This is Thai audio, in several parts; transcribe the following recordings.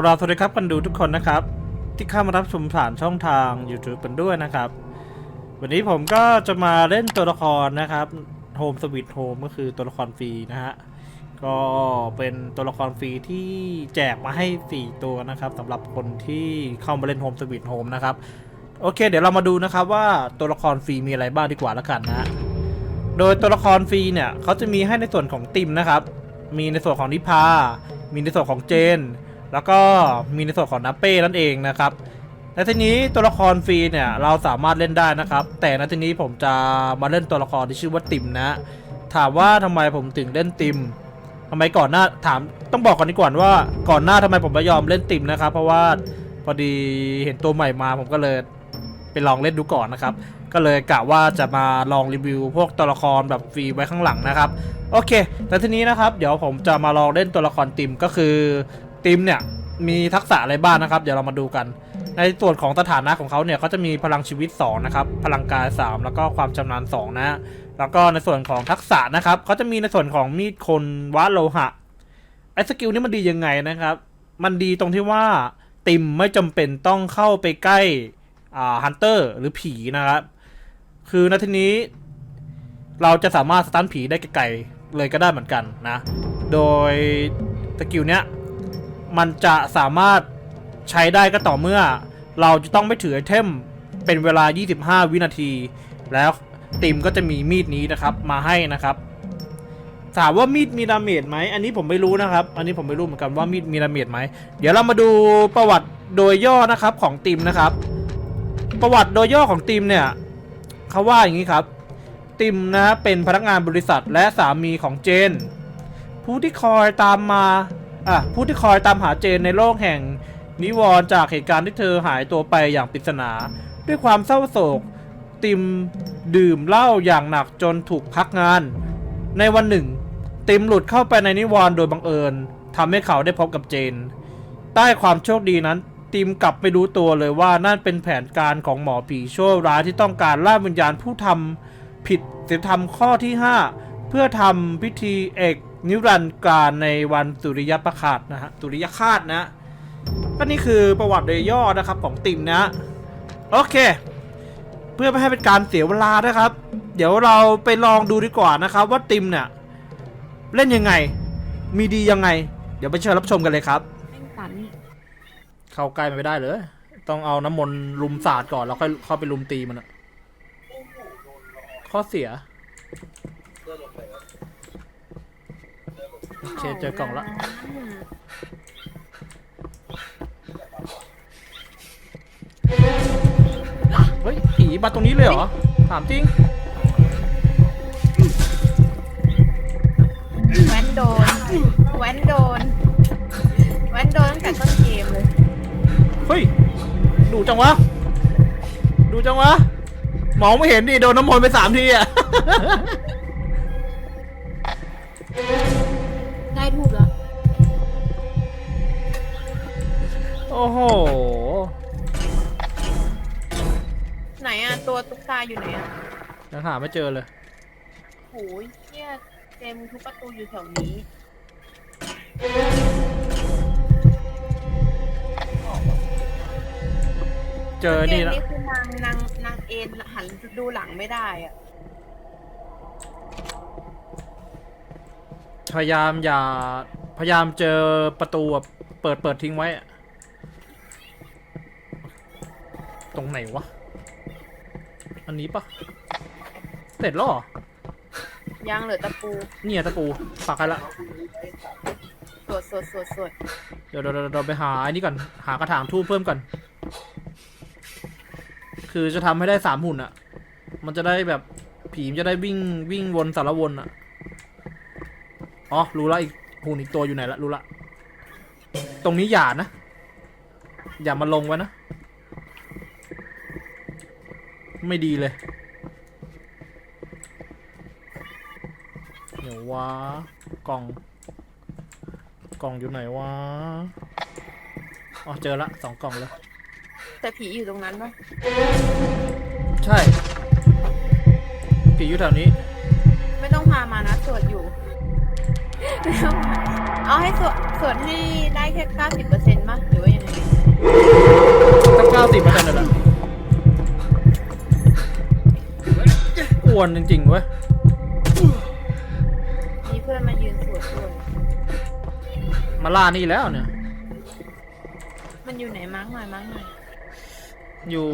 กราบสวัสดีครับกันดูทุกคนนะครับ ที่เข้ามารับชมผ่านช่องทาง YouTube กันด้วยนะครับ วันนี้ผมก็จะมาเล่นตัวละครนะครับ Home Sweet Home ก็คือตัวละครฟรีนะฮะก็เป็นตัวละครฟรีที่แจกมาให้ 4 ตัวนะครับสำหรับคนที่เข้ามาเล่น Home Sweet Home นะครับโอเค เดี๋ยวเรามาดูนะครับว่าตัวละครฟรีมีอะไรบ้างดีกว่าล้วกันนะฮะโดยตัวละครฟรีเนี่ยเขาจะมีให้ในส่วนของติมนะครับ มีในส่วนของนิพา มีในส่วนของเจน แล้วก็มีในส่วนของนัปเป้นั่นเองนะครับและทีนี้ตัวละครฟรีเนี่ยเราสามารถเล่นได้นะครับ แต่ในทีนี้ผมจะมาเล่นตัวละครที่ชื่อว่าติมนะ ถามว่าทำไมผมถึงเล่นติมทำไมก่อนหน้าถามต้องบอกก่อนดีกว่าว่าก่อนหน้าทำไมผมไม่ยอมเล่นติมนะครับ เพราะว่าพอดีเห็นตัวใหม่มาผมก็เลยไปลองเล่นดูก่อนนะครับ ก็เลยกะว่าจะมาลองรีวิว พวกตัวละครแบบฟรีไว้ข้างหลังนะครับ โอเค แต่ทีนี้นะครับ เดี๋ยวผมจะมาลองเล่นตัวละครติมก็คือ ติมเนี่ยมีทักษะอะไรบ้างนะครับ เดี๋ยวเรามาดูกัน ในส่วนของสถานะของเขาเนี่ยเขาจะมีพลังชีวิต 2 นะครับ พลังกาย 3 แล้วก็ความชำนาญ 2 นะ แล้วก็ในส่วนของทักษะนะครับเขาจะมีในส่วนของมีดคนวะโลหะไอ้สกิลนี่มันดียังไงนะครับ มันดีตรงที่ว่าติมไม่จำเป็นต้องเข้าไปใกล้อ่าฮันเตอร์หรือผีนะครับ คือในทีนี้ เราจะสามารถสตันผีได้ไกลๆเลยก็ได้เหมือนกันนะ โดยสกิลเนี้ย มันจะสามารถใช้ได้ก็ต่อเมื่อ เราจะต้องไม่ถือไอเทมเป็นเวลา 25 วินาที แล้วติมก็จะมีมีดนี้นะครับมาให้นะครับถามว่ามีดมีดาเมจไหมอันนี้ผมไม่รู้นะครับ อันนี้ผมไม่รู้เหมือนกันว่ามีดมีดาเมจไหมเดี๋ยวเรามาดูประวัติโดยย่อนะครับของติมนะครับ ประวัติโดยย่อของติมเนี่ยเขาว่าอย่างนี้ครับ ติมนะเป็นพนักงานบริษัทและสามีของเจน ผู้ที่คอยตามมา อะผู้ที่คอยตามหาเจนในโลกแห่งนิวรณ์จากเหตุการณ์ที่เธอหายตัวไปอย่างปริศนา ด้วยความเศร้าโศก ติมดื่มเหล้าอย่างหนักจนถูกพักงาน ในวันหนึ่ง ติมหลุดเข้าไปในนิวรณ์โดยบังเอิญทำให้เขาได้พบกับเจน ใต้ความโชคดีนั้นติมกลับไม่รู้ตัวเลยว่านั่นเป็นแผนการของหมอผีชั่วร้ายที่ต้องการล่าวิญญาณผู้ทำผิดศีลธรรมข้อที่ 5 เพื่อทำพิธีเอก นิรันดร์การในวันสุริยประคาตนะฮะสุริยคาตนะก็นี่คือประวัติโดยย่อนะครับของติมนะโอเค เพื่อไม่ให้เป็นการเสียเวลานะครับ เดี๋ยวเราไปลองดูดีกว่านะครับ ว่าติมเนี่ยเล่นยังไง มีดียังไง เดี๋ยวไปเชิญรับชมกันเลยครับ แม่งตันเข้าใกล้มันไม่ได้เลย ต้องเอาน้ำมนต์ลุมสาดก่อนแล้วค่อยเข้าไปลุมตีมันอะข้อเสีย โอเคเจอกล่องละเฮ้ยผีมาตรงนี้เลยเหรอ ถามจริง แว้นโดน แว้นโดน แว้นโดนตั้งแต่ต้นเกมเลย เฮ้ย ดูจังวะ ดูจังวะ มองไม่เห็นดิ โดนน้ำมนต์ไปสามทีอะ ได้ทูบแล้ว โอ้โห ไหนอะตัวตุ๊กตาอยู่ไหนอะยังหาไม่เจอเลย โหยเฮียเต็มทุกประตูอยู่แถวนี้ เจอนี่เกมแล้ว นี่คือนางนางนางเอ็นหันดูหลังไม่ได้อะ พยายามอย่า พยายามเจอประตูแบบเปิดเปิดทิ้งไว้อะตรงไหนวะ อันนี้ปะเสร็จแล้วเหรอยังเหลือตะปู เนี่ยตะปูปักให้ละสวดสวดสวดสวดเดี๋ยวเดี๋ยวเดี๋ยวเราไปหาอันนี้ก่อน หากระถางทูบเพิ่มก่อน คือจะทำให้ได้สามหุ่นอะมันจะได้แบบผีมันจะได้วิ่งวิ่งวนสารวนอะ อ๋อ รู้ละอีกหุ่นอีกตัวอยู่ไหนละรู้ละ ตรงนี้อย่านะ อย่ามาลงไว้นะ ไม่ดีเลยเดี๋ยววะกล่อง กล่องอยู่ไหนวะ อ๋อ เจอละสองกล่องเลยแต่ผีอยู่ตรงนั้นปะใช่ ผีอยู่แถวนี้ ไม่ต้องพามานะสวดอยู่ไม่ต้องมา เอาให้ส่วนส่วนให้ได้แค่เก้าสิบเปอร์เซ็นต์มั้ยหรือว่ายังไงตั้งเก้าสิบเปอร์เซ็นต์เลยเหรอกวนจริงๆเว้ยมีเพื่อนมายืนสวดด้วยมาล่านี่แล้วเนี่ย มันอยู่ไหนมั้งหน่อยมั้งหน่อยอยู่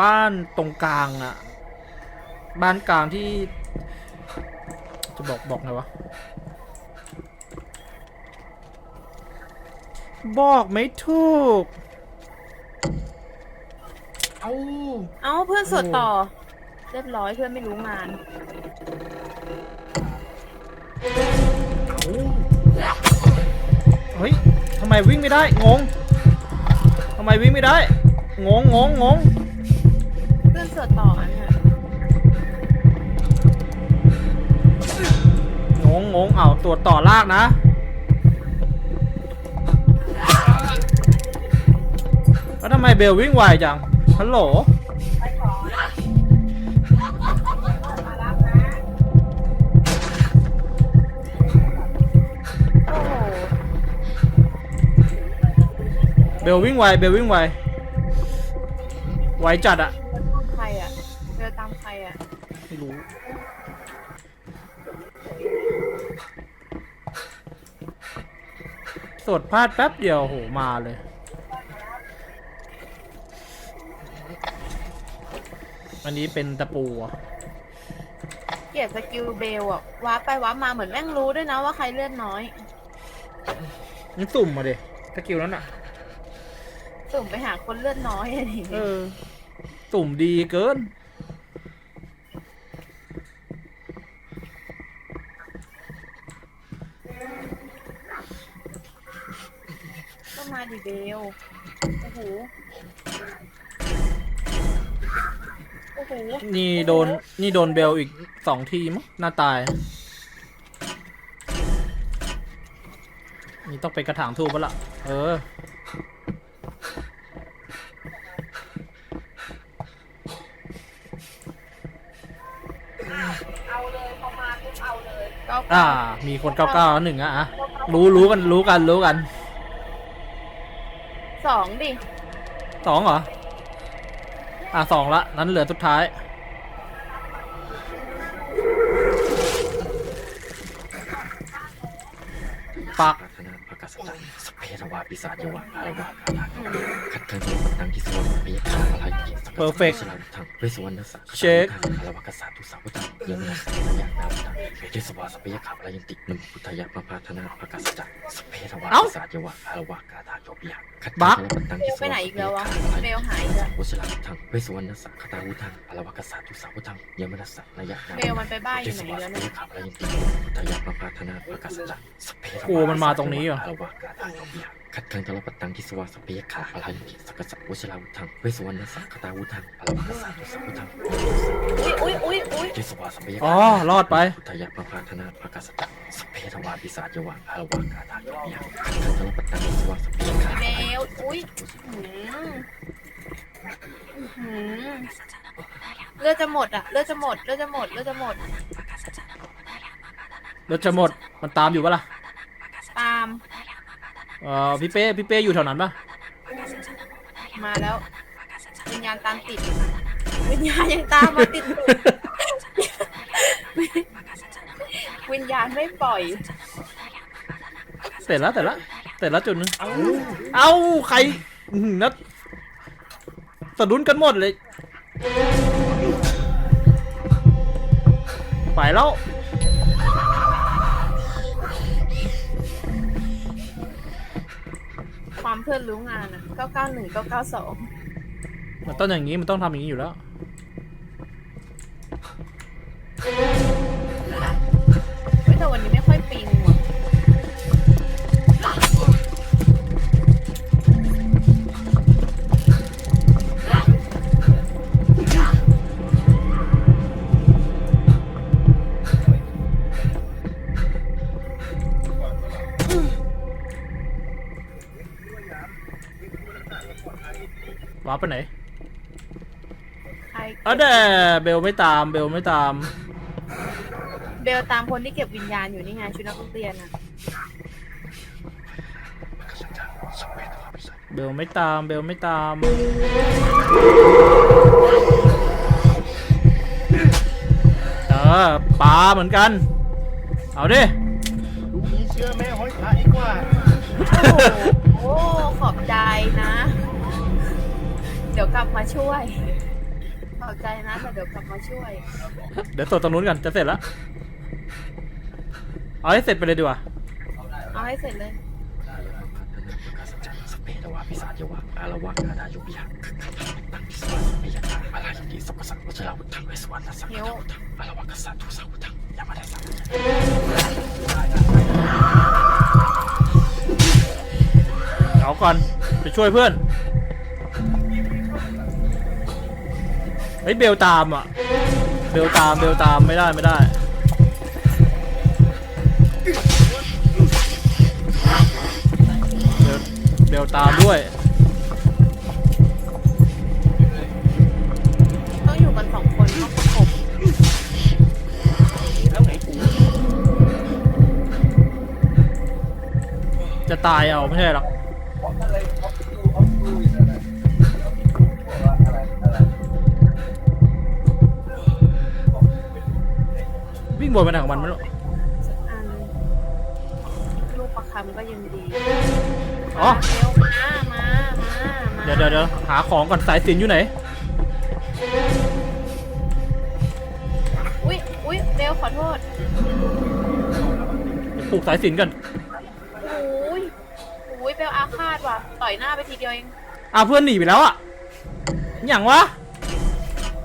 บ้านตรงกลางอะบ้านกลางที่ จะบอกบอกไงวะ บอกไม่ถูก เอาเอาเพื่อนสวดต่อ เรียบร้อยเพื่อนไม่รู้งาน เฮ้ยทำไมวิ่งไม่ได้ งงทำไมวิ่งไม่ได้ งงงงงงเพื่อนสวดต่ออันเนี่ยงงงงเอาตรวจต่อลากนะ แล้วทำไมเบลวิ่งไวจัง ฮัลโหลโอ้โหเบลวิ่งไว เบลวิ่งไว ไวจัดอะใครอะเดินตามใครอะไม่รู้ สดพลาดแป๊บเดียวโหมาเลย อันนี้เป็นตะปูอะเกลียดสกิลเบลอะว้าร์ปไปว้าร์ปมาเหมือนแม่งรู้ด้วยนะว่าใครเลือดน้อยนี่สุ่มมาดิสกิลนั้นอะสุ่มไปหาคนเลือดน้อยอะไรอย่างเอเงี้ยอ สุ่มดีเกิน ก็มาดิเบล โอ้โห อ้โหนี่โดนนี่โดนเบลอีกสองทีมั้งหน้าตาย นี่ต้องไปกระถางทูบแล้วล่ะ เออเก้าอ่า มีคนเก้าเก้าหนึ่งอะอะรู้รู้กันรู้กันรู้กันสองดิสองเหรอ อะสองละ นั้นเหลือสุดท้าย ปักปรารถนาพระกษัตริย์สเพทวาปิศาจยวะอารวะกาถาขัดเคินตังที่สวรรค์ พยาคาอะไรกิสกัด Perfect สลาวุธังเวสวรรณสักเช็คอารวะกษัตริย์ทุสาวุธังเยมนัสสยานาวุธังเวเทสวาสพยาคาอะไรยันตินุพุทธยะปะพาธนาพระกษัตริย์สพเพทวาปิศาจยวะอารวะกาถาโยปิยะขัดเคิบั๊กนตังเบที่ลสไปวรรไหนค์อีกแล้ววะพเบยาลคาหายอีกแล้ววสลาวุธังเวสวรรณสักคตาวุธังอารวะกษัตริย์ทุสาวุธังเยมนัสสยานาเบลมันไปบ้านอยู่ไหนแล้วเนี่ยขับอะไรยังติดพุทธยาปปาธนาพระกษัตริย์สพเพทวาโอ้มันมาตรงนี้เหรออารวะกาถาโยปิยะ ขัดเคินตลปัตตังที่สวาสพยาคาอะไรยังติสกัสสะวชลาวุธังเวสวรรณสักคตาวุธังอารวะกษัตริย์ทุสาวุธังอุ้ยอุ้ยอุ้ยอุ้ยเจสวาสพยาอ๋อรอดไปพุทธยาปปาธนาพระกษัตริย์สเพทวาปิศาจยวะอารวะกาถาโยปิยะขัดเคินตลปัตตังที่สวาสพยาคาเบลอุ้ยเลือดจะหมดอะเลือดจะหมดเลือดจะหมดเลือดจะหมดรถจะหมดมันตามอยู่ปะล่ะ เออพี่เป้พี่เป้อยู่แถวนั้นปะมาแล้ววิญญาณตามติดวิญญาณยังตามมาติดตูดวิญญาณไม่ปล่อย เสร็จแล้วเสร็จแล้วเสร็จแล้วจุดหนึงเอ้าใครอื้อหือนัดสะดุ้นกันหมดเลย ไปแล้ว ความเพื่อนรู้งานอะ991 992มันต้องอย่างนี้มันต้องทำอย่างนี้อยู่แล้วเฮ้ยแต่วันนี้ไม่ ไปไหนใออเดเบลไม่ตาม เบลไม่ตาม เบลตามคนที่เก็บวิญญาณอยู่นี่ไงชุดนักเรียนอะเบลไม่ตาม เบลไม่ตาม เออป่าเหมือนกัน เอาดิ ลูมีเชื่อแม่ห้อยพรดีกว่า โอ้โหขอบใจนะ เดี๋ยวกลับมาช่วยขอบใจนะแต่เดี๋ยวกลับมาช่วย เดี๋ยวส่งตรงนู้นกันจะเสร็จแล้ว เอาให้เสร็จไปเลยดีกว่า เอาให้เสร็จเลยสเปรวาพิศาจยวะอารวะกาดาโยบิยะตังพิสวาสเปยกาอะไรอย่างนี้สัพพสังวัชราวุธังเวสวรรณสังฆวุธังอารวะกัสสะทุสาวุธังยามาได้สังเอาก่อนไปช่วยเพื่อน เฮ้ยเบลตามอะ เบลตามเบลตามไม่ได้ไม่ได้ เบลเบลตามด้วย ต้องอยู่กันสองคนต้องประกบจะตายเอาไม่ใช่หรอก บนไปไหนของมันไม่รู้สักอันลูกประคำก็ยังดีอ๋อ เร็วมา มา มามาเดี๋ยวเดี๋ยวเดี๋ยวหาของก่อนสายสินอยู่ไหน อุ้ยอุ้ยเร็วขอโทษปลูกสายสินกันอุ้ยอุ้ยเบลอาฆาตว่ะ ต่อยหน้าไปทีเดียวเอง อะเพื่อนหนีไปแล้วอะอย่างวะ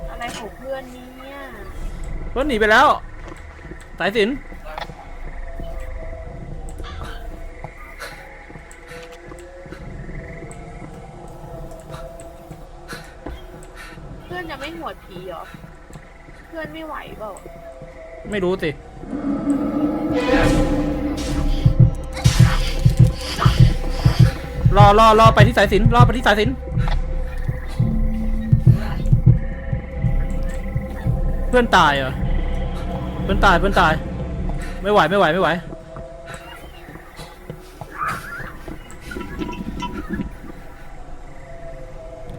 อะไรของเพื่อนเนี่ย เพื่อนหนีไปแล้ว สายสินเพื่อนยังไม่หวดผีเหรอ เพื่อนไม่ไหวเปล่าไม่รู้สิรอรอรอไปที่สายสินรอไปที่สายสินเพื่อนตายเหรอ เพื่อนตายเพื่อนตาย ไม่ไหวไม่ไหวไม่ไหว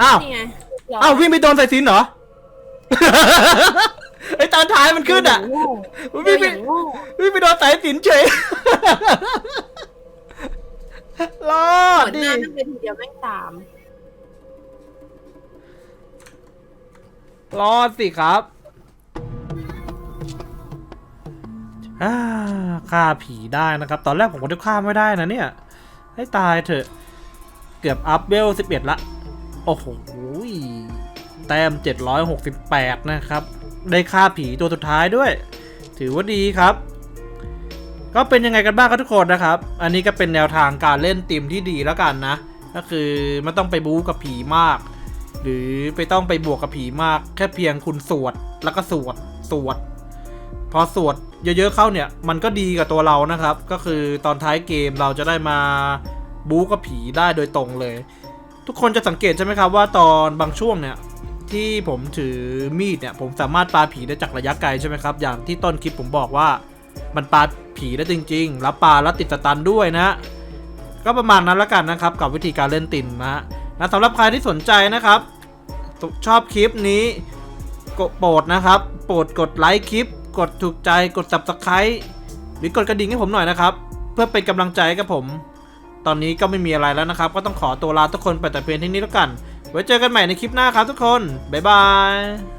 อ้าว นี่ไงอ้าววิ่งไปโดนสายสินเหรอ ไอตอนท้ายมันขึ้นอะวิ่วิ่งงไปอย่างโง่วิ่งไปโดนสายสินเฉย รอหดวดหดิน้านั่งไปทีเดียวแม่งตาม รอดสิครับ ฆ่าผีได้นะครับ ตอนแรกผมก็จะฆ่าไม่ได้นะเนี่ย ให้ตายเถอะ เกือบอัพเวล11 ละ โอ้โหแต้ม 768 นะครับ ได้ฆ่าผีตัวสุดท้ายด้วย ถือว่าดีครับ ก็เป็นยังไงกันบ้างครับทุกคนนะครับ อันนี้ก็เป็นแนวทางการเล่นติมที่ดีแล้วกันนะ ก็คือไม่ต้องไปบู๊กับผีมาก หรือไปต้องไปบวกกับผีมาก แค่เพียงคุณสวดแล้วก็สวดสวด พอสวด เยอะๆเข้าเนี่ยมันก็ดีกับตัวเรานะครับ ก็คือตอนท้ายเกมเราจะได้มาบู๊กับผีได้โดยตรงเลย ทุกคนจะสังเกตใช่ไหมครับว่าตอนบางช่วงเนี่ยที่ผมถือมีดเนี่ยผมสามารถปาผีได้จากระยะไกลใช่ไหมครับ อย่างที่ต้นคลิปผมบอกว่ามันปาผีได้จริง ๆ แล้วปาแล้วติดสตันด้วยนะ ก็ประมาณนั้นล้วกันนะครับ กับวิธีการเล่นตินนะฮะและสำหรับใครที่สนใจนะครับ ชอบคลิปนี้กดโปรดนะครับ โปรดกดไลค์คลิป กดถูกใจกด subscribe หรือกดกระดิ่งให้ผมหน่อยนะครับ เพื่อเป็นกำลังใจให้กับผม ตอนนี้ก็ไม่มีอะไรแล้วนะครับ ก็ต้องขอตัวลาทุกคนไปแต่เพียงเท่านี้แล้วกัน ไว้เจอกันใหม่ในคลิปหน้าครับทุกคน บ๊ายบาย